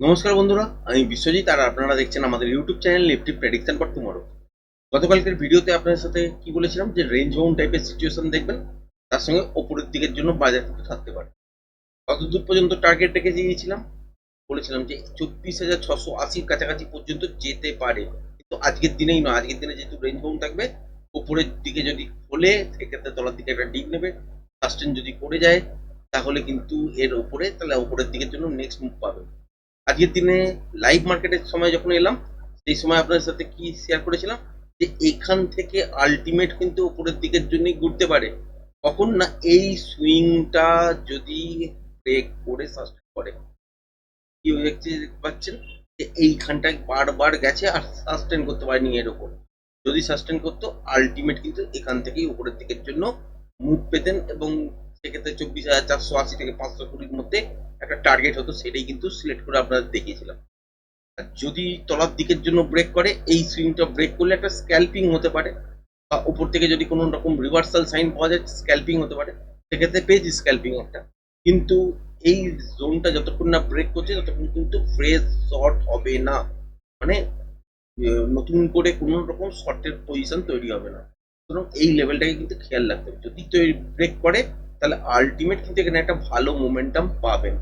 নমস্কার বন্ধুরা, আমি বিশ্বজিৎ আর আপনারা দেখছেন আমাদের YouTube channel Nifty prediction for tomorrow গতকালকের ভিডিওতে আপনাদের সাথে কি বলেছিলাম যে রেঞ্জ বাউন্ড টাইপের সিচুয়েশন দেখবেন, তার সঙ্গে ওপরের দিকের জন্য বাজার কিন্তু থাকতে পারে। কতদূর পর্যন্ত টার্গেট রেখে দিয়েছিলাম? বলেছিলাম যে, চব্বিশ হাজার ছশো আশির কাছাকাছি পর্যন্ত যেতে পারে। কিন্তু আজকের দিনেই নয়, আজকের দিনে যেহেতু রেঞ্জ বাউন্ড থাকবে উপরের দিকে যদি খোলে, সেক্ষেত্রে তলার দিকে একটা ডিপ নেবে। সাস্টেন যদি করে যায়, তাহলে কিন্তু এর ওপরে, তাহলে ওপরের দিকের জন্য নেক্সট মুভ পাবে। আজকের দিনে লাইভ মার্কেটের সময় যখন এলাম, সেই সময় আপনাদের সাথে কি শেয়ার করেছিলাম? যে এখান থেকে আলটিমেট কিন্তু উপরের দিকের জন্যই ঘুরতে পারে। কখন না এই সুইংটা যদি ব্রেক করে সাস্টেন করে। কি দেখতে পাচ্ছেন? যে এইখানটায় বারবার গেছে আর সাস্টেন করতে পারেনি এর উপর। যদি সাস্টেন করতো আলটিমেট কিন্তু এখান থেকেই উপরের দিকের জন্য মুভ পেতেন এবং সেক্ষেত্রে চব্বিশ হাজার চারশো আশি থেকে পাঁচশো কুড়ির মধ্যে একটা টার্গেট হতো, সেটাই কিন্তু সিলেক্ট করে আপনাদের দেখিয়েছিলাম। যদি তলার দিকের জন্য ব্রেক করে, এই সুইংটা ব্রেক করলে একটা স্ক্যাল্পিং হতে পারে, বা উপর থেকে যদি কোনো রকম রিভার্সাল সাইন পাওয়া যায় স্ক্যাল্পিং হতে পারে, সেক্ষেত্রে পেয়েছি স্ক্যাল্পিং একটা। কিন্তু এই জোনটা যতক্ষণ না ব্রেক করছে, ততক্ষণ কিন্তু ফ্রেশ শর্ট হবে না। মানে নতুন করে কোনো রকম শর্টের পজিশন তৈরি হবে না। সুতরাং এই লেভেলটাকে কিন্তু খেয়াল রাখতে হবে। যদি তৈরি ব্রেক করে তাহলে আলটিমেট কিন্তু এখানে একটা ভালো মোমেন্টাম পাবেন।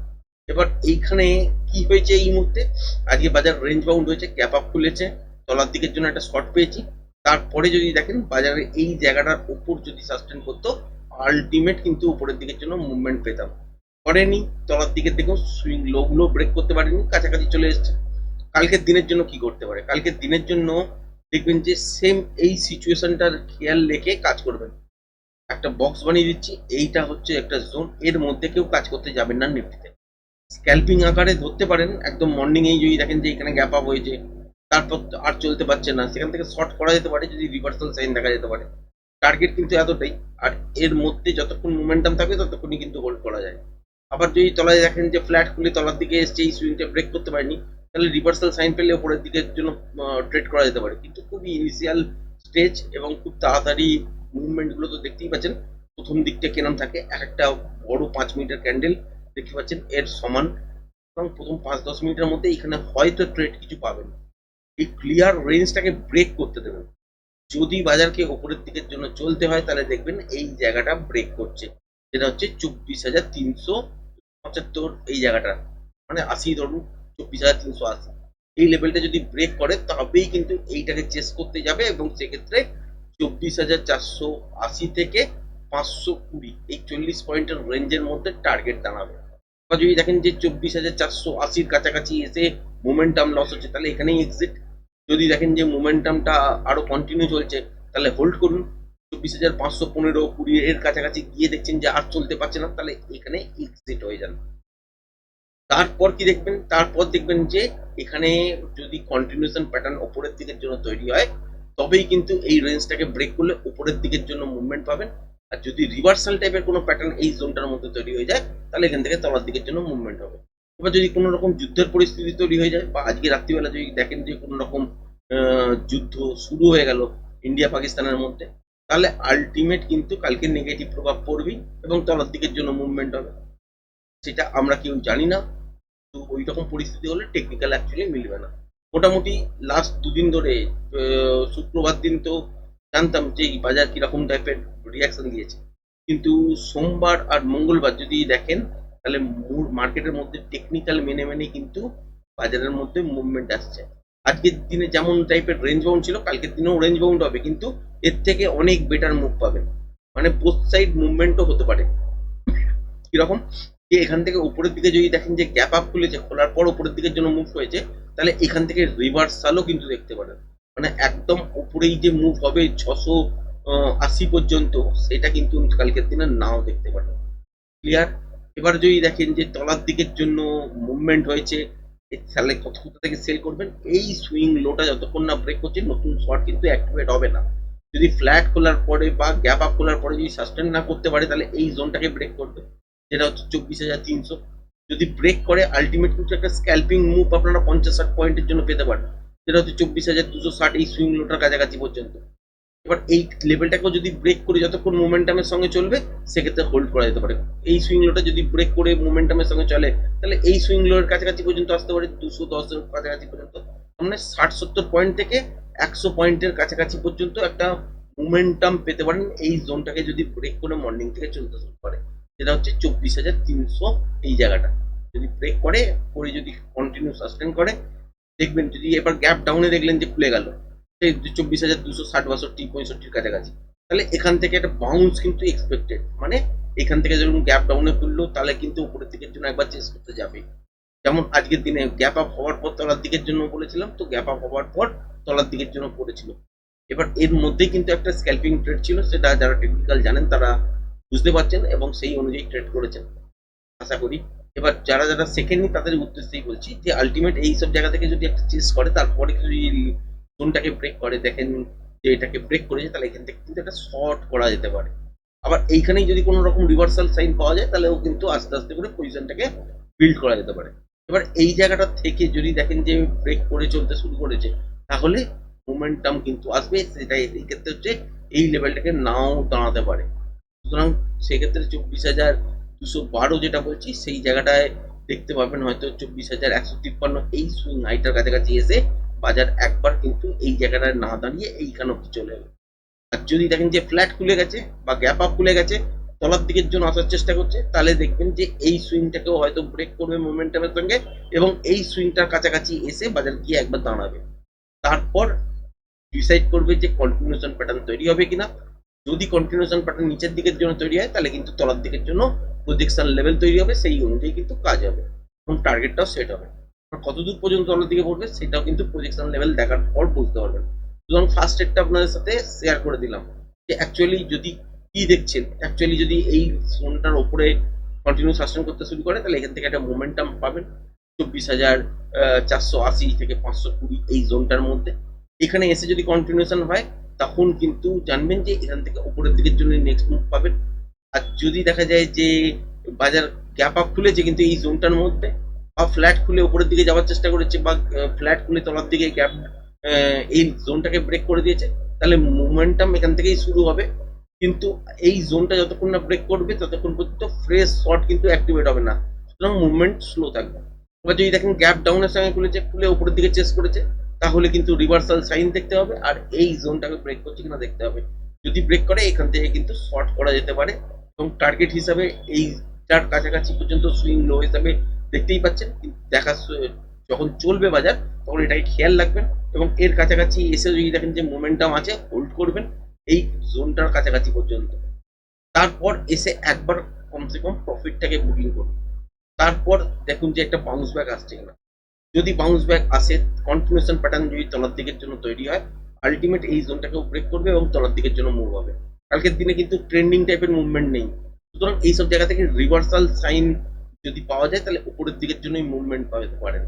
এবার এইখানে কি হয়েছে এই মুহূর্তে? আজকে বাজার রেঞ্জ বাউন্ড হয়েছে গ্যাপ আপ খুলেছে, তলার দিকের জন্য একটা শর্ট পেয়েছি। তারপরে যদি দেখেন, বাজারে এই জায়গাটার উপর যদি সাস্টেন করতো আলটিমেট কিন্তু উপরের দিকের জন্য মুভমেন্ট পেতাম। করেনি, তলার দিকের দেখুন সুইং লোগুলো ব্রেক করতে পারেনি, কাছাকাছি চলে এসছে। কালকের দিনের জন্য কি করতে পারে? কালকের দিনের জন্য দেখবেন যে সেম এই সিচুয়েশনটার খেয়াল রেখে কাজ করবেন। একটা বক্স বানিয়ে দিচ্ছি, এইটা হচ্ছে একটা জোন এর মধ্যে কেউ কাজ করতে যাবেন না নিফটিতে। স্ক্যাল্পিং আকারে ধরতে পারেন, একদম মর্নিং এই যদি দেখেন যে এখানে গ্যাপ আপ হয়েছে, তারপর আর চলতে পারছে না, সেখান থেকে শর্ট করা যেতে পারে, যদি রিভার্সাল সাইন দেখা যেতে পারে। টার্গেট কিন্তু এতটাই, আর এর মধ্যে যতক্ষণ মোমেন্টাম থাকবে, ততক্ষণই কিন্তু হোল্ড করা যায়। আবার যদি তলায় দেখেন যে ফ্ল্যাট খুলে তলার দিকে এসছে, এই সুইংটা ব্রেক করতে পারেনি, তাহলে রিভার্সাল সাইন পেলে ওপরের দিকের জন্য ট্রেড করা যেতে পারে। কিন্তু খুবই ইনিশিয়াল স্টেজ এবং খুব তাড়াতাড়ি মুভমেন্টগুলো তো দেখতেই পাচ্ছেন। প্রথম দিকটা কেনাম থাকে? এক একটা বড় পাঁচ মিনিটের ক্যান্ডেল দেখতে পাচ্ছেন, এর সমান। এবং প্রথম পাঁচ দশ মিনিটের মধ্যে এখানে হয়তো ট্রেড কিছু পাবেন। এই ক্লিয়ার রেঞ্জটাকে ব্রেক করতে দেবেন। যদি বাজারকে ওপরের দিকের জন্য চলতে হয়, তাহলে দেখবেন এই জায়গাটা ব্রেক করছে। যেটা হচ্ছে চব্বিশ হাজার তিনশো পঁচাত্তর এই জায়গাটা। মানে আশি ধরুন, চব্বিশ হাজার তিনশো আশি। এই লেভেলটা যদি ব্রেক করে, তবেই কিন্তু এইটাকে চেস করতে যাবে এবং সেক্ষেত্রে চব্বিশ হাজার চারশো আশি থেকে পাঁচশো কুড়ি, এই চল্লিশ পয়েন্টের রেঞ্জের মধ্যে টার্গেট দাঁড়াবে। যদি দেখেন যে চব্বিশ হাজার চারশো আশির কাছাকাছি এসে মোমেন্টাম লস হচ্ছে, তাহলে এখানেই এক্সিট যদি দেখেন যে মোমেন্টামটা আরও কন্টিনিউ চলছে, তাহলে হোল্ড করুন। চব্বিশ হাজার পাঁচশো পনেরো কুড়ি এর কাছাকাছি গিয়ে দেখছেন যে আর চলতে পারছে না, তাহলে এখানে এক্সিট হয়ে যান। তারপর কি দেখবেন? তারপর দেখবেন যে এখানে যদি কন্টিনিউশন প্যাটার্ন ওপরের দিকের জন্য তৈরি হয় তবেই কিন্তু এই রেঞ্জটাকে ব্রেক করলে উপরের দিকের জন্য মুভমেন্ট পাবেন। আর যদি রিভার্সাল টাইপের কোনো প্যাটার্ন এই জোনটার মধ্যে তৈরি হয়ে যায়, তাহলে এখান থেকে তলার দিকের জন্য মুভমেন্ট হবে। এবার যদি কোনো রকম যুদ্ধের পরিস্থিতি তৈরি হয়ে যায়, বা আজকে রাত্রিবেলা যদি দেখেন যে কোনো রকম যুদ্ধ শুরু হয়ে গেল ইন্ডিয়া পাকিস্তানের মধ্যে, তাহলে আলটিমেট কিন্তু কালকে নেগেটিভ প্রভাব পড়বেই এবং তলার দিকের জন্য মুভমেন্ট হবে। সেটা আমরা কেউ জানি না। তো ওই রকম পরিস্থিতি হলে টেকনিক্যাল অ্যাকচুয়ালি মিলবে না। মোটামুটি লাস্ট দুদিন ধরে শুক্রবার দিন তো জানতাম যে বাজার কীরকম টাইপের রিয়াকশন দিয়েছে। কিন্তু সোমবার আর মঙ্গলবার যদি দেখেন, তাহলে মার্কেটের মধ্যে টেকনিক্যাল মেনে মেনে কিন্তু বাজারের মধ্যে মুভমেন্ট আসছে। আজকের দিনে যেমন টাইপের রেঞ্জ বাউন্ড ছিল, কালকের দিনেও রেঞ্জ বাউন্ড হবে, কিন্তু এর থেকে অনেক বেটার মুভ পাবেন। মানে বোথ সাইড মুভমেন্টও হতে পারে। কীরকম? যে এখান থেকে উপরের দিকে যদি দেখেন যে গ্যাপ আপ খুলেছে, খোলার পর উপরের দিকের জন্য মুভ হয়েছে, তাহলে এখান থেকে রিভার্সালও কিন্তু দেখতে পারেন। মানে একদম উপরেই যে মুভ হবে ছশো আশি পর্যন্ত, সেটা কিন্তু কালকের দিনে নাও দেখতে পারেন। ক্লিয়ার এবার যদি দেখেন যে তলার দিকের জন্য মুভমেন্ট হয়েছে তাহলে কত কোথা থেকে সেল করবেন? এই সুইং লোটা যতক্ষণ না ব্রেক করছে নতুন শর্ট কিন্তু অ্যাক্টিভেট হবে না। যদি ফ্ল্যাট খোলার পরে বা গ্যাপ আপ খোলার পরে যদি সাস্টেন না করতে পারে, তাহলে এই জোনটাকে ব্রেক করবে। যেটা হচ্ছে চব্বিশ হাজার তিনশো। যদি ব্রেক করে আলটিমেট কিন্তু একটা স্ক্যাল্পিং মুভ আপনারা পঞ্চাশ ষাট পয়েন্টের জন্য পেতে পারেন। যেটা হচ্ছে চব্বিশ হাজার দুশো ষাট এই সুইং লোটার কাছাকাছি পর্যন্ত। এবার এই লেভেলটাকেও যদি ব্রেক করে, যতক্ষণ মোমেন্টামের সঙ্গে চলবে, সেক্ষেত্রে হোল্ড করা যেতে পারে। এই সুইং লোটা যদি ব্রেক করে মোমেন্টামের সঙ্গে চলে, তাহলে এই সুইং লোয়ের কাছাকাছি পর্যন্ত আসতে পারে, দুশো দশের কাছাকাছি পর্যন্ত। মানে ষাট সত্তর পয়েন্ট থেকে একশো পয়েন্টের কাছাকাছি পর্যন্ত একটা মোমেন্টাম পেতে পারেন। এই জোনটাকে যদি ব্রেক করে মর্নিং থেকে চলতে শুরু করে। সেটা হচ্ছে চব্বিশ হাজার তিনশো এই জায়গাটা। যদি ব্রেক করে করে যদি কন্টিনিউ সাস্টেন করে, দেখবেন যদি এবার গ্যাপ ডাউনে দেখলেন যে খুলে গেল, সেই চব্বিশ হাজার দুশো ষাট, বাষট্টি, পঁয়ষট্টির কাছাকাছি। তাহলে এখান থেকে একটা বাউন্স কিন্তু এক্সপেক্টেড মানে এখান থেকে যখন গ্যাপ ডাউনে খুললো, তাহলে কিন্তু উপরের দিকের জন্য একবার চেস করতে যাবে। যেমন আজকের দিনে গ্যাপ আপ হওয়ার পর তলার দিকের জন্য বলেছিলাম, তো গ্যাপ আপ হওয়ার পর তলার দিকের জন্য পড়েছিল। এবার এর মধ্যেই কিন্তু একটা স্ক্যাল্পিং ট্রেড ছিল, সেটা যারা টেকনিক্যাল জানেন তারা বুঝতে পারছেন এবং সেই অনুযায়ী ট্রেড করেছেন। আশা করি। এবার যারা যারা শেখেননি তাদের উদ্দেশ্যেই বলছি যে আলটিমেট এই সব জায়গা থেকে যদি একটা চেস করে, তারপরে যদি জোনটাকে ব্রেক করে, দেখেন যে এটাকে ব্রেক করেছে, তাহলে এখান থেকে কিন্তু একটা শর্ট করা যেতে পারে। আবার এইখানেই যদি কোনো রকম রিভার্সাল সাইন পাওয়া যায়, তাহলেও কিন্তু আস্তে আস্তে করে পজিশনটাকে বিল্ড করা যেতে পারে। এবার এই জায়গাটা থেকে যদি দেখেন যে ব্রেক করে চলতে শুরু করেছে, তাহলে মোমেন্টাম কিন্তু আসবে। সেটা এই ক্ষেত্রে হচ্ছে এই লেভেলটাকে নাও দাঁড়াতে পারে। সুতরাং সেক্ষেত্রে চব্বিশ হাজার দুশো বারো যেটা বলছি সেই জায়গাটায় দেখতে পাবেন হয়তো চব্বিশ হাজার একশো তিপ্পান্ন এই সুইং হাইটার কাছাকাছি এসে বাজার একবার কিন্তু এই জায়গাটায় না দাঁড়িয়ে এইখানে অব্দি চলে যাবে আর যদি দেখেন যে ফ্ল্যাট খুলে গেছে বা গ্যাপ আপ খুলে গেছে, তলার দিকের জন্য আসার চেষ্টা করছে, তাহলে দেখবেন যে এই সুইংটাকেও হয়তো ব্রেক করবে মোমেন্টামের সঙ্গে এবং এই সুইংটার কাছাকাছি এসে বাজার গিয়ে একবার দাঁড়াবে। তারপর ডিসাইড করবে যে কন্টিনিউশন প্যাটার্ন তৈরি হবে কিনা। যদি কন্টিনিউশন প্যাটার্ন নিচের দিকের জন্য তৈরি হয়, তাহলে কিন্তু তলার দিকের জন্য প্রজেকশন লেভেল তৈরি হবে, সেই অনুযায়ী কিন্তু কাজ হবে এবং টার্গেটটাও সেট হবে। কতদূর পর্যন্ত তলার দিকে পড়বে, সেটাও কিন্তু প্রজেকশন লেভেল দেখার পর বুঝতে পারবেন। সুতরাং ফার্স্ট এডটা আপনাদের সাথে শেয়ার করে দিলাম যে অ্যাকচুয়ালি যদি কি দেখছেন অ্যাকচুয়ালি যদি এই জোনটার ওপরে কন্টিনিউ সাস্টেন করতে শুরু করে, তাহলে এখান থেকে একটা মোমেন্টাম পাবেন। চব্বিশ হাজার চারশো আশি থেকে পাঁচশো কুড়ি এই জোনটার মধ্যে। এখানে এসে যদি কন্টিনিউশন হয় তখন কিন্তু জানবেন যে এখান থেকে উপরের দিকের জন্য নেক্সট মুভ পাবেন। আর যদি দেখা যায় যে বাজার গ্যাপ আপ খুলেছে কিন্তু এই জোনটার মধ্যে, বা ফ্ল্যাট খুলে উপরের দিকে যাওয়ার চেষ্টা করেছে, বা ফ্ল্যাট খুলে তলার দিকে গ্যাপ এই জোনটাকে ব্রেক করে দিয়েছে, তাহলে মোমেন্টাম এখান থেকেই শুরু হবে। কিন্তু এই জোনটা যতক্ষণ না ব্রেক করবে, ততক্ষণ পর্যন্ত ফ্রেশ শট কিন্তু অ্যাক্টিভেট হবে না। সুতরাং মুভমেন্ট স্লো থাকবে। এবার যদি দেখেন গ্যাপ ডাউনের সঙ্গে খুলেছে, খুলে উপরের দিকে চেস করেছে তাহলে কিন্তু রিভার্সাল সাইন দেখতে হবে আর এই জোনটাকে ব্রেক করছে কিনা দেখতে হবে। যদি ব্রেক করে, এখান থেকে কিন্তু শর্ট করা যেতে পারে এবং টার্গেট হিসাবে এইটার কাছাকাছি পর্যন্ত সুইং লো হিসাবে দেখতেই পাচ্ছেন। দেখা যখন চলবে বাজার, তখন এটাকে খেয়াল রাখবেন এবং এর কাছাকাছি এসে যদি দেখেন যে মোমেন্টাম আছে হোল্ড করবেন এই জোনটার কাছাকাছি পর্যন্ত। তারপর এসে একবার কমসে কম প্রফিটটাকে বুকিং করুন। তারপর দেখুন যে একটা বাউন্স ব্যাক আসছে কিনা। যদি বাউন্স ব্যাক আসে কন্টিনিউশন প্যাটার্ন যদি তলার দিকের জন্য তৈরি হয় আলটিমেট এই জোনটাকেও ব্রেক করবে এবং তলার দিকের জন্য মুভ হবে। কালকের দিনে কিন্তু ট্রেন্ডিং টাইপের মুভমেন্ট নেই। সুতরাং এইসব জায়গা থেকে রিভার্সাল সাইন যদি পাওয়া যায়, তাহলে উপরের দিকের জন্যই মুভমেন্ট পাওয়াতে পারেন।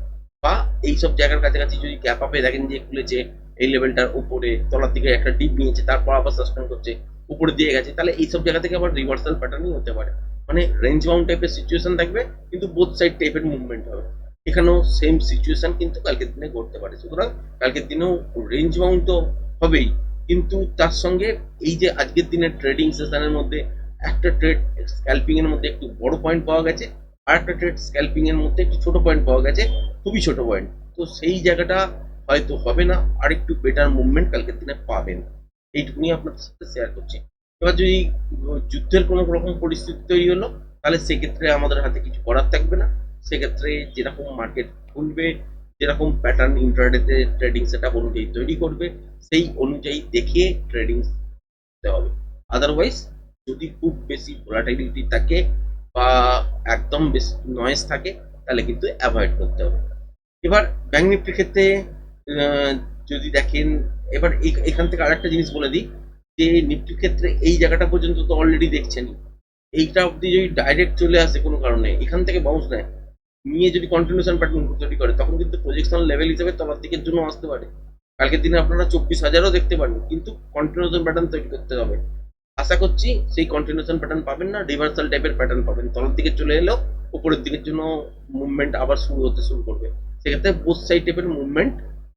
বা এইসব জায়গার কাছাকাছি যদি গ্যাপ আপে দেখেন যে খুলেছে, এই লেভেলটার উপরে, তলার দিকে একটা ডিপ নিয়েছে, তারপর আবার সাসপেন্ড করছে উপরে দিয়ে গেছে, তাহলে এইসব জায়গা থেকে আবার রিভার্সাল প্যাটার্নই হতে পারে। মানে রেঞ্জ বাউন্ড টাইপের সিচুয়েশন থাকবে, কিন্তু বোথ সাইড টাইপের মুভমেন্ট হবে। এখানেও সেম সিচুয়েশন কিন্তু কালকের দিনে ঘটতে পারে। সুতরাং কালকের দিনেও রেঞ্জ বাউন্ড তো হবেই। কিন্তু তার সঙ্গে এই যে আজকের দিনের ট্রেডিং সেশনের মধ্যে একটা ট্রেড স্ক্যাল্পিং এর মধ্যে একটু বড় পয়েন্ট পাওয়া গেছে, আর একটা ট্রেড স্ক্যাল্পিং এর মধ্যে একটু ছোট পয়েন্ট পাওয়া গেছে, খুবই ছোট পয়েন্ট তো সেই জায়গাটা হয়তো হবে না, আর একটু বেটার মুভমেন্ট কালকের দিনে পাবেন। এইটুকুনি আপনাদের সাথে শেয়ার করছি। এবার যদি যুদ্ধের কোনো রকম পরিস্থিতি তৈরি হলো, তাহলে সেক্ষেত্রে আমাদের হাতে কিছু করার থাকবে না। সেক্ষেত্রে যেরকম মার্কেট খুলবে, যেরকম প্যাটার্ন ইন্টারনেটে ট্রেডিং সেট আপ অনুযায়ী তৈরি করবে, সেই অনুযায়ী দেখে ট্রেডিং দিতে হবে। আদারওয়াইজ যদি খুব বেশি ভোলাটিলিটি থাকে বা একদম বেশি নয়েজ থাকে, তাহলে কিন্তু অ্যাভয়েড করতে হবে। এবার ব্যাঙ্ক নিফটির ক্ষেত্রে যদি দেখেন, এবার এখান থেকে আরেকটা জিনিস বলে দিই, যে নিফটির ক্ষেত্রে এই জায়গাটা পর্যন্ত তো অলরেডি দেখছেন এইটা অবধি যদি ডাইরেক্ট চলে আসে কোনো কারণে, এখান থেকে বাউন্স নেয় নিয়ে যদি কন্টিনিউশন প্যাটার্ন তৈরি করে, তখন কিন্তু প্রজেকশন লেভেল হিসেবে তলার দিকের জন্য আসতে পারে। কালকের দিনে আপনারা চব্বিশ হাজারও দেখতে পারেন কিন্তু কন্টিনিউশন প্যাটার্ন তৈরি করতে হবে। আশা করছি সেই কন্টিনিউশন প্যাটার্ন পাবেন না রিভার্সাল টাইপের প্যাটার্ন পাবেন। তলার দিকে চলে এলেও উপরের দিকের জন্য মুভমেন্ট আবার শুরু হতে শুরু করবে। সেক্ষেত্রে বোথ সাইড টাইপের মুভমেন্ট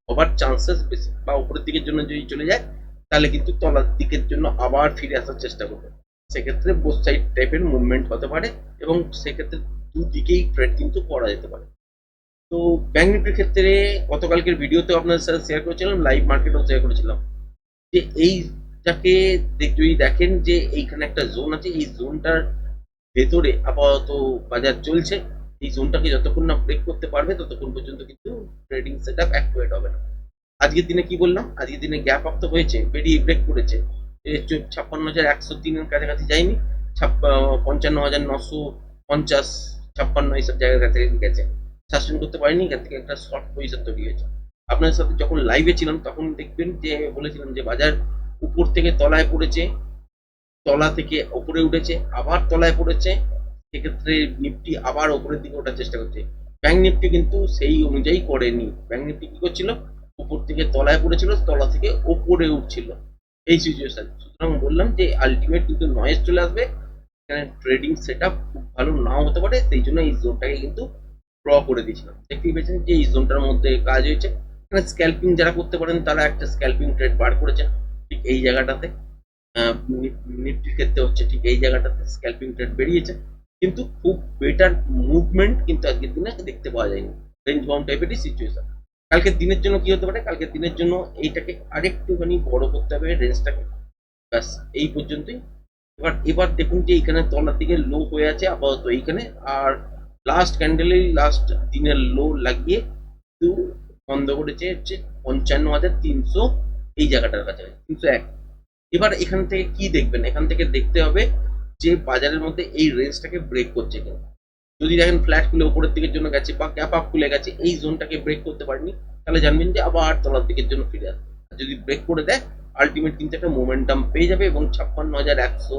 হবার চান্সেস বেশি। বা উপরের দিকের জন্য যদি চলে যায়, তাহলে কিন্তু তলার দিকের জন্য আবার ফিরে আসার চেষ্টা করবে। সেক্ষেত্রে বোথ সাইড টাইপের মুভমেন্ট হতে পারে এবং সেক্ষেত্রে দুদিকেই ট্রেড কিন্তু করা যেতে পারে। তো ব্যাংক নিফটির ক্ষেত্রে গতকালকের ভিডিওতে আপনাদের সাথে শেয়ার করেছিলাম লাইভ মার্কেটও শেয়ার করেছিলাম। যে এইটাকে যদি দেখেন যে এইখানে একটা জোন আছে, এই জোনটার ভেতরে আপাতত বাজার চলছে। এই জোনটাকে যতক্ষণ না ব্রেক করতে পারবে, ততক্ষণ পর্যন্ত কিন্তু ট্রেডিং সেট আপ অ্যাক্টিভেট হবে না। আজকের দিনে কি বললাম? আজকের দিনে গ্যাপ আপ তো হয়েছে, বেরিয়ে ব্রেক করেছে। ছাপ্পান্ন হাজার একশো তিনের কাছাকাছি যায়নি, ছাপ্পা পঞ্চান্ন হাজার নশো পঞ্চাশ ছাপ্পান্ন এইসব জায়গার কাছে গেছে। সাস্টেন করতে পারেনি এখান থেকে একটা শর্ট পজিশন তৈরি হয়েছে। আপনাদের সাথে যখন লাইভে ছিলাম, তখন দেখবেন যে, বলেছিলাম যে, বাজার উপর থেকে তলায় পড়েছে, তলা থেকে ওপরে উঠেছে, আবার তলায় পড়েছে। সেক্ষেত্রে নিফটি আবার ওপরের দিকে ওঠার চেষ্টা করছে। ব্যাংক নিফটি কিন্তু সেই অনুযায়ী করেনি। ব্যাংক নিফটি কি করছিল? উপর থেকে তলায় পড়েছিল, তলা থেকে ওপরে উঠছিল। এই সিচুয়েশন সুতরাং বললাম যে আলটিমেট কিন্তু নয়েজ চলে আসবে। এখানে ট্রেডিং সেট আপ খুব ভালো নাও হতে পারে, সেই জন্য এই জোনটাকে কিন্তু ড্র করে দিয়েছিলাম। দেখতেই পেয়েছেন যে এই জোনটার মধ্যে কাজ হয়েছে। এখানে স্ক্যাল্পিং যারা করতে পারেন, তারা একটা স্ক্যাল্পিং ট্রেড বার করেছেন ঠিক এই জায়গাটাতে। নিফটির ক্ষেত্রে হচ্ছে ঠিক এই জায়গাটাতে স্ক্যাল্পিং ট্রেড বেরিয়েছে। কিন্তু খুব বেটার মুভমেন্ট কিন্তু আজকের দিনে দেখতে পাওয়া যায়নি। রেঞ্জ বাউন্ড টাইপেরই সিচুয়েশন কালকের দিনের জন্য কি হতে পারে? কালকে দিনের জন্য এইটাকে আরেকটুখানি বড় করতে হবে রেঞ্জটাকে ব্যাস, এই পর্যন্তই। এবার এবার দেখুন যে এইখানে তলার দিকে লো হয়ে আছে, আপাতত এইখানে। আর লাস্ট ক্যান্ডেলেই লাস্ট দিনের লো লাগিয়ে কিন্তু বন্ধ করেছে হচ্ছে পঞ্চান্ন হাজার তিনশো এই জায়গাটার কাছে তিনশো এক। এবার এখান থেকে কি দেখবেন? এখান থেকে দেখতে হবে যে বাজারের মধ্যে এই রেঞ্জটাকে ব্রেক করছে কিনা। যদি দেখেন ফ্ল্যাট খুলে উপরের দিকের জন্য গেছে বা ক্যাপ আপ খুলে গেছে, এই জোনটাকে ব্রেক করতে পারেনি, তাহলে জানবেন যে আবার তলার দিকের জন্য ফিরে আসবে। যদি ব্রেক করে দেয় আলটিমেট কিন্তু একটা মোমেন্টাম পেয়ে যাবে এবং ছাপ্পান্ন হাজার একশো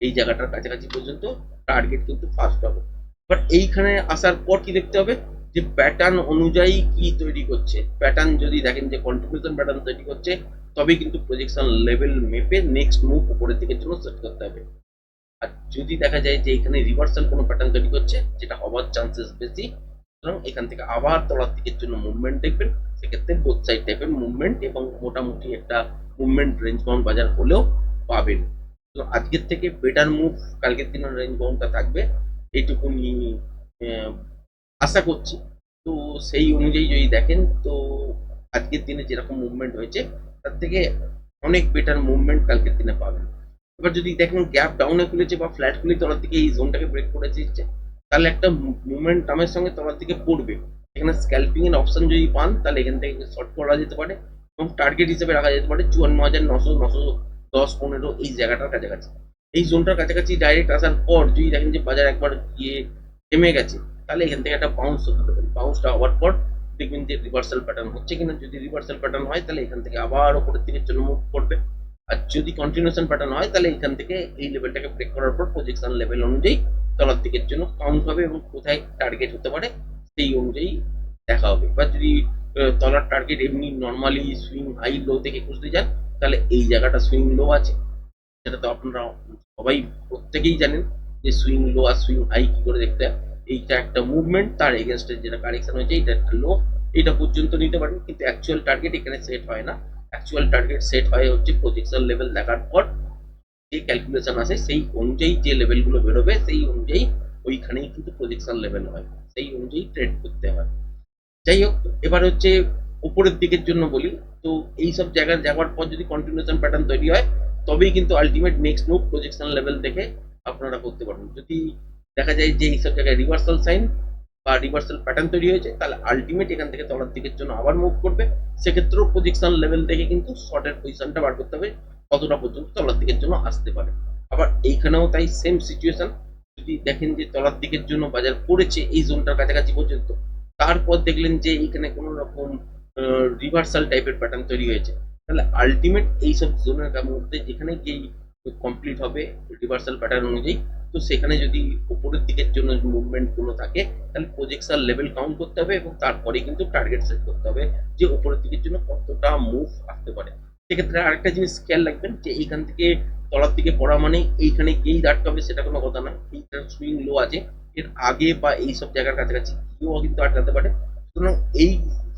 এই জায়গাটার কাছাকাছি পর্যন্ত টার্গেট কিন্তু ফার্স্ট হবে। বাট এইখানে আসার পর কি দেখতে হবে? যে প্যাটার্ন অনুযায়ী কি তৈরি করছে। প্যাটার্ন যদি দেখেন যে কন্ট্রিবিউশন প্যাটার্ন তৈরি করছে, তবেই কিন্তু প্রজেকশন লেভেল মেপে নেক্সট মুভ উপরের দিকের জন্য সেট করতে হবে। আর যদি দেখা যায় যে এখানে রিভার্সাল কোনো প্যাটার্ন তৈরি করছে, যেটা হওয়ার চান্সেস বেশি, সুতরাং এখান থেকে আবার তলার দিকের জন্য মুভমেন্ট দেখবেন। সেক্ষেত্রে বোথ সাইড টাইপের মুভমেন্ট এবং মোটামুটি একটা মুভমেন্ট রেঞ্জ বাউন্ড বাজার হলেও পাবেন। তো আজকের থেকে বেটার মুভ কালকের দিনের রেঞ্জ বাউন্ডটা থাকবে। এইটুকুনি আশা করছি। তো সেই অনুযায়ী যদি দেখেন, তো আজকের দিনে যেরকম মুভমেন্ট হয়েছে, তার থেকে অনেক বেটার মুভমেন্ট কালকের দিনে পাবেন। এবার যদি দেখেন গ্যাপ ডাউনে খুলেছে বা ফ্ল্যাট খুলে তলার দিকে এই জোনটাকে ব্রেক করে দিচ্ছে, তাহলে একটা মুভমেন্ট টামের সঙ্গে তলার দিকে পড়বে। এখানে স্ক্যাল্পিং এর অপশন যদি পান, তাহলে এখান থেকে শর্ট করা যেতে পারে। এবং টার্গেট হিসেবে রাখা যেতে পারে চুয়ান্ন হাজার নশো নশো দশ, পনেরো এই জায়গাটার কাছাকাছি। এই জোনটার কাছাকাছি ডাইরেক্ট আসার পর যদি দেখেন যে বাজার একবার গিয়ে থেমে গেছে, তাহলে এখান থেকে একটা বাউন্স হতে পারে। বাউন্সটা হওয়ার পর দেখবেন যে রিভার্সাল প্যাটার্ন হচ্ছে কিনা। যদি রিভার্সাল প্যাটার্ন হয়, তাহলে এখান থেকে আবার ওপরের দিকের জন্য মুভ করবে। আর যদি কন্টিনিউশন প্যাটার্ন হয়, তাহলে এখান থেকে এই লেভেলটাকে ব্রেক করার পর প্রজেকশন লেভেল অনুযায়ী তলার দিকের জন্য কাউন্ট হবে এবং কোথায় টার্গেট হতে পারে, সেই অনুযায়ী দেখা হবে। বা যদি তলার টার্গেট এমনি নর্মালি সুইং হাই লো থেকে খুঁজতে যান, তাহলে এই জায়গাটা সুইং লো আছে। সেটা তো আপনারা সবাই প্রত্যেকেই জানেন যে সুইং লো আর সুইং হাই কি করে দেখতে হয়। এইটা একটা মুভমেন্ট তার এগেনস্টে যেটা কারেকশন হয়েছে, এটা একটা লো এটা পর্যন্ত নিতে পারেন, কিন্তু অ্যাকচুয়াল টার্গেট এখানে সেট হয় না। অ্যাকচুয়াল টার্গেট সেট হয় হচ্ছে প্রজেকশন লেভেল দেখার পর যে ক্যালকুলেশন আসে, সেই অনুযায়ী যে লেভেলগুলো বেরোবে, সেই অনুযায়ী ওইখানেই কিন্তু প্রজেকশন লেভেল হয়। সেই অনুযায়ী ট্রেড করতে হয়। যাই হোক, এবার হচ্ছে উপরের দিকের জন্য বলি, তো এই সব জায়গায় যাওয়ার পর যদি কন্টিনিউশন প্যাটার্ন তৈরি হয়, তবেই কিন্তু ultimate next move projection level দেখে আপনারা করতে পারবেন। যদি দেখা যায় যে এইসব জায়গায় রিভার্সাল সাইন বা রিভার্সাল প্যাটার্ন তৈরি হয়েছে, তাহলে আলটিমেট এখান থেকে তলার দিকের জন্য আবার মুভ করবে। সেক্ষেত্রেও প্রজেকশন লেভেল দেখে কিন্তু শর্টের পজিশনটা বার করতে হবে, কতটা পর্যন্ত তলার দিকের জন্য আসতে পারে। আবার এইখানেও তাই সেম সিচুয়েশন যদি দেখেন যে তলার দিকের জন্য বাজার পড়েছে এই জোনটার কাছাকাছি পর্যন্ত তারপর দেখলেন যে এখানে কোনো রকম রিভার্সাল টাইপের প্যাটার্ন তৈরি হয়েছে। তাহলে আলটিমেট এইসব জোনের মধ্যে যেখানে গিয়ে কমপ্লিট হবে রিভার্সাল প্যাটার্ন অনুযায়ী, তো সেখানে যদি উপরের দিকের জন্য মুভমেন্ট কোনো থাকে, তাহলে প্রজেকশন লেভেল কাউন্ট করতে হবে এবং তারপরে কিন্তু টার্গেট সেট করতে হবে যে উপরের দিকের জন্য কতটা মুভ আসতে পারে। সেক্ষেত্রে আরেকটা জিনিস খেয়াল রাখবেন যে এইখান থেকে তলার দিকে পড়া মানে এইখানে গিয়েই আটকাবে সেটা কোনো কথা না এইটা সুইং লো আছে এর আগে বা এই সব জায়গার কাছাকাছি গিয়েও কিন্তু আটকাতে পারে। সুতরাং এই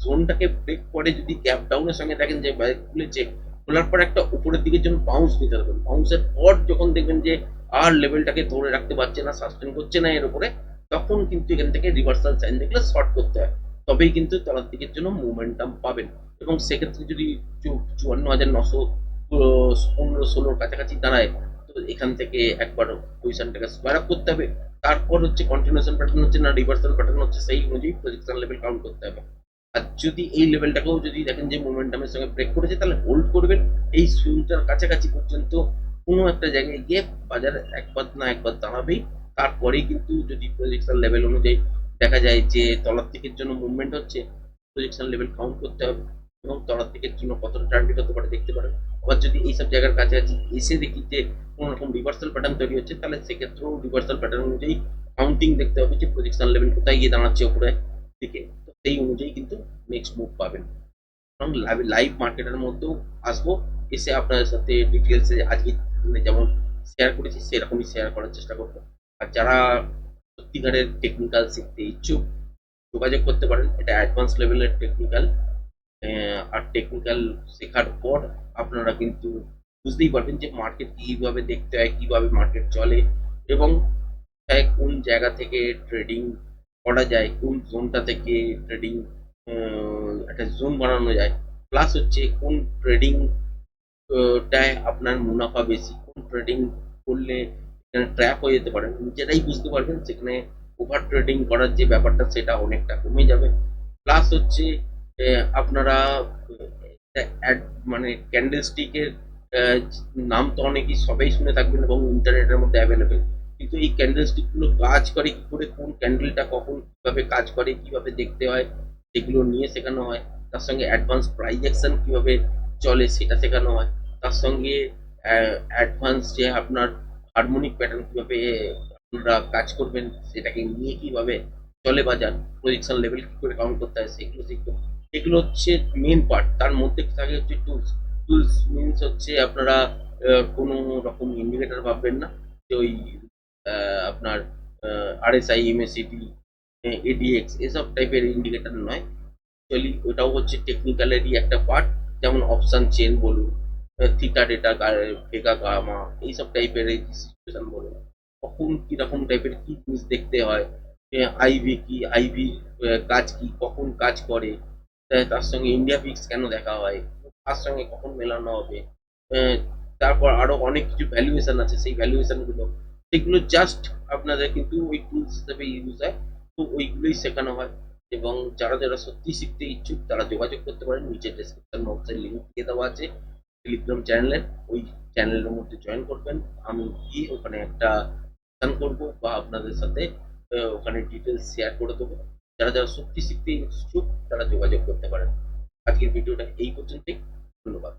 জোনটাকে ব্রেক করে যদি গ্যাপ ডাউনের সঙ্গে দেখেন যে বাইক খুলেছে, খোলার পর একটা উপরের দিকের জন্য বাউন্স নিতে হবে বাউন্সের পর যখন দেখবেন যে আর লেভেলটাকে ধরে রাখতে পারছে না সাস্টেন করছে না এর উপরে, তখন কিন্তু এখান থেকে রিভার্সাল সাইন দেখলে শর্ট করতে হয়। তবেই কিন্তু তলার দিকের জন্য মোমেন্টাম পাবেন। এবং সেক্ষেত্রে যদি চুয়ান্ন হাজার নশো পনেরো, ষোলোর কাছাকাছি দাঁড়ায় এখান থেকে একবার পজিশনটাকে স্কোয়ার আপ করতে হবে। তারপর হচ্ছে কন্টিনিউশন প্যাটার্ন হচ্ছে না রিভার্সাল প্যাটার্ন হচ্ছে সেই অনুযায়ী প্রজেকশন লেভেল কাউন্ট করতে হবে। আর যদি এই লেভেলটাকেও যদি দেখেন যে মোমেন্টামের সঙ্গে ব্রেক করেছে, তাহলে হোল্ড করবেন। এই সুইংটার কাছাকাছি পর্যন্ত কোনো একটা জায়গায় গিয়ে বাজারে একবার না একবার দাঁড়াবেই। তারপরেই কিন্তু যদি প্রজেকশন লেভেল অনুযায়ী দেখা যায় যে তলার দিকের জন্য মুভমেন্ট হচ্ছে প্রজেকশন লেভেল কাউন্ট করতে হবে। এবং তলার থেকে জন্য কতটা টার্গেট হতে পারে দেখতে পারেন। আবার যদি এইসব জায়গার কাছাকাছি এসে দেখি যে কোনো রকম রিভার্সাল প্যাটার্ন তৈরি হচ্ছে, তাহলে সেক্ষেত্রেও রিভার্সাল প্যাটার্ন অনুযায়ী কাউন্টিং দেখতে হবে যে প্রজেকশন লেভেল কোথায় গিয়ে দাঁড়াচ্ছে উপরে দিকে। তো সেই অনুযায়ী কিন্তু নেক্সট মুভ পাবেন। এবং লাইভ মার্কেটের মধ্যেও আসব, এসে আপনাদের সাথে ডিটেলসে আজকে যেমন শেয়ার করেছি, সেরকমই শেয়ার করার চেষ্টা করব। আর যারা সত্যিকারের টেকনিক্যাল শিখতে ইচ্ছুক, যোগাযোগ করতে পারেন, এটা অ্যাডভান্স লেভেলের টেকনিক্যাল আর টেকনিক্যাল শেখার পর আপনারা কিন্তু বুঝতেই পারবেন যে মার্কেট কীভাবে দেখতে হয়, কীভাবে মার্কেট চলে এবং কোন জায়গা থেকে ট্রেডিং করা যায়, কোন জোনটা থেকে ট্রেডিং একটা জোন বানানো যায়। প্লাস হচ্ছে কোন ট্রেডিং টায় আপনার মুনাফা বেশি, কোন ট্রেডিং করলে ট্র্যাপ হয়ে যেতে পারেন নিজেরাই বুঝতে পারবেন সেখানে ওভার ট্রেডিং করার যে ব্যাপারটা সেটা অনেকটা কমে যাবে। প্লাস হচ্ছে আপনারা মানে ক্যান্ডেল স্টিকের নাম তো অনেকেই সবাই শুনে থাকবেন এবং ইন্টারনেটের মধ্যে অ্যাভেলেবেল কিন্তু এই ক্যান্ডেল স্টিকগুলো কাজ করে কি করে, কোন ক্যান্ডেলটা কখন কীভাবে কাজ করে, কীভাবে দেখতে হয়, সেগুলো নিয়ে শেখানো হয়। তার সঙ্গে অ্যাডভান্স প্রাইজ অ্যাকশন কীভাবে চলে সেটা শেখানো হয়। তার সঙ্গে অ্যাডভান্স যে আপনার হারমোনিক প্যাটার্ন কীভাবে আপনারা কাজ করবেন, সেটাকে নিয়ে কীভাবে চলে বাজার প্রজেকশন লেভেল কি করে কাউন্ট করতে হয়, সেগুলো শিখব এগুলো হচ্ছে মেন পার্ট তার মধ্যে থাকে হচ্ছে টুলস টুলস মিনস হচ্ছে আপনারা কোনো রকম ইন্ডিকেটার পাবেন না। যে ওই আপনার আরএসআই এমএসিডি এডিএক্স এসব টাইপের ইন্ডিকেটার নয়। অ্যাকচুয়ালি ওটাও হচ্ছে টেকনিক্যালেরই একটা পার্ট যেমন অপশন চেন বলুন থিটা ডেটা ভেগা গামা এইসব টাইপের এই সিচুয়েশন বলুন। কখন কীরকম টাইপের কী জিনিস দেখতে হয় আইভি কি আইভি কাজ কি, কখন কাজ করে তার সঙ্গে ইন্ডিয়া পিক্স কেন দেখা হয়? তার সঙ্গে কখন মেলানো হবে? তারপর আরও অনেক কিছু ভ্যালুয়েশন আছে। সেই ভ্যালুয়েশনগুলো, সেগুলো জাস্ট আপনাদের কিন্তু ওই টুলস হিসেবে ইউজ হয়। তো ওইগুলোই শেখানো হয়। এবং যারা যারা সত্যি শিখতে ইচ্ছুক, তারা যোগাযোগ করতে পারেন। নিচে ডেসক্রিপশন বক্সের লিঙ্ক দিয়ে দেওয়া আছে। টেলিগ্রাম চ্যানেলের ওই চ্যানেলের মধ্যে জয়েন করবেন। আমি গিয়ে ওখানে একটা করব বা আপনাদের সাথে ওখানে ডিটেলস শেয়ার করে দেবো। যারা যারা সত্যি শিখতে ইচ্ছুক তারা যোগাযোগ করতে পারেন। আজকের ভিডিওটা এই পর্যন্তই। ধন্যবাদ।